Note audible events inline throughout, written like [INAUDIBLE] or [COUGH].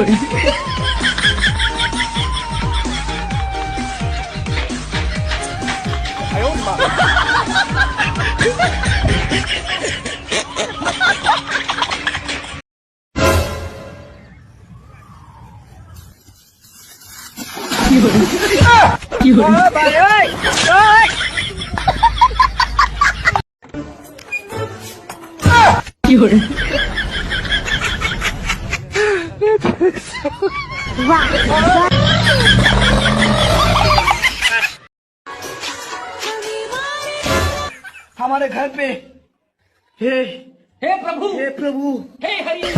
พี่เบิร์ดพี่ हमारे घर पे हे हे प्रभु! हे प्रभु! हे हरि!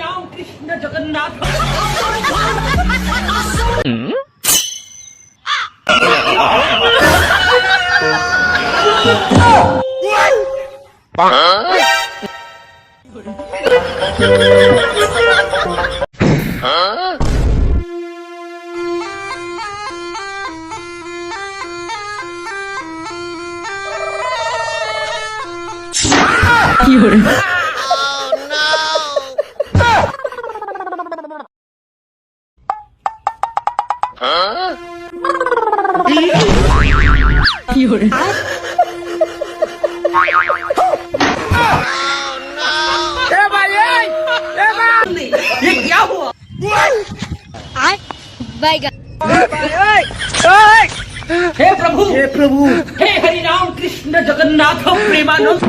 राम कृष्ण जगन्नाथ! [LAUGHS] ये क्या हुआ बैगन हे प्रभु हे प्रभु हे हरि राम कृष्ण जगन्नाथ प्रेमानंद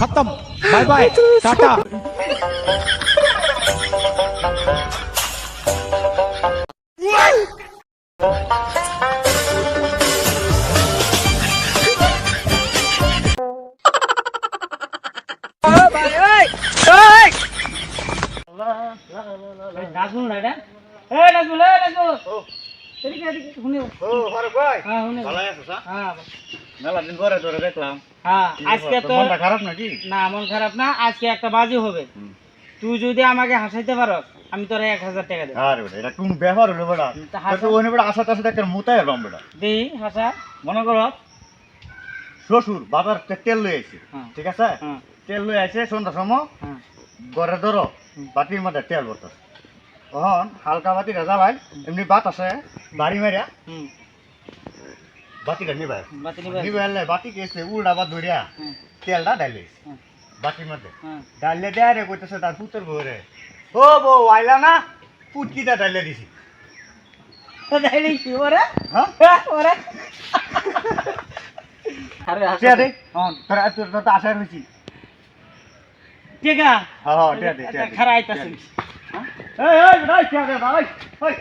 खत्म बाय बाय टाटा নাজমুল না এটা এ নাজমুল এ নাজমুল এদিকে এদিকে শুনে ও। ফারুক ভাই হ্যাঁ শুনে ভালো হ্যাঁ? মেলা দিন পরে তোরে দেখলাম। হ্যাঁ আজকে তো মনটা খারাপ নাকি? না মন খারাপ না আজকে একটা বাজি হবে। তুই যদি আমাকে হাসাইতে পারো আমি তোর এক হাজার টাকা দেবো। আরে বেটা এটা কোন ব্যাপার হলো বেটা? তা হাসা- তো ওনে বেটা আশা টাশা একটা মুতাই এলাম বেটা। দেই হাসা। মনে করো শ্বশুর থেকে তেল লই আইছে হ্যাঁ। ঠিক আছে? হ্যাঁ। তেল লই আইছে সন্ধ্যার সময় হ্যাঁ। ঘরে ধরো বাটির মধ্যে তেল ভরতো তখন হালকা বাতিটা জ্বালাই এমনি বাত আছে। বাড়ি হুম। বাতিটা নিবাই বাতি নিবে নিবাইলে বাতি কেসে উল্টা বা ধরিয়া হ্যাঁ তেলটা ডাইলে হ্যাঁ বাটির মধ্যে। হ্যাঁ ডাইলে দেয় রে কইতেছে তার পুতের বউরে। ও বউ আইলা না? পুটকিটা ডাইলে দিছি। তাইলে কি ওরে? হ্যাঁ? ওরে। আরে হ্যাঁ তোর তোর তো আশায় হইছি। ঠিক আছে হ্যাঁ হ্যাঁ দে দে। খারাপ আইতাছিস এই এই ভাই টিয়া দে ভাই ওই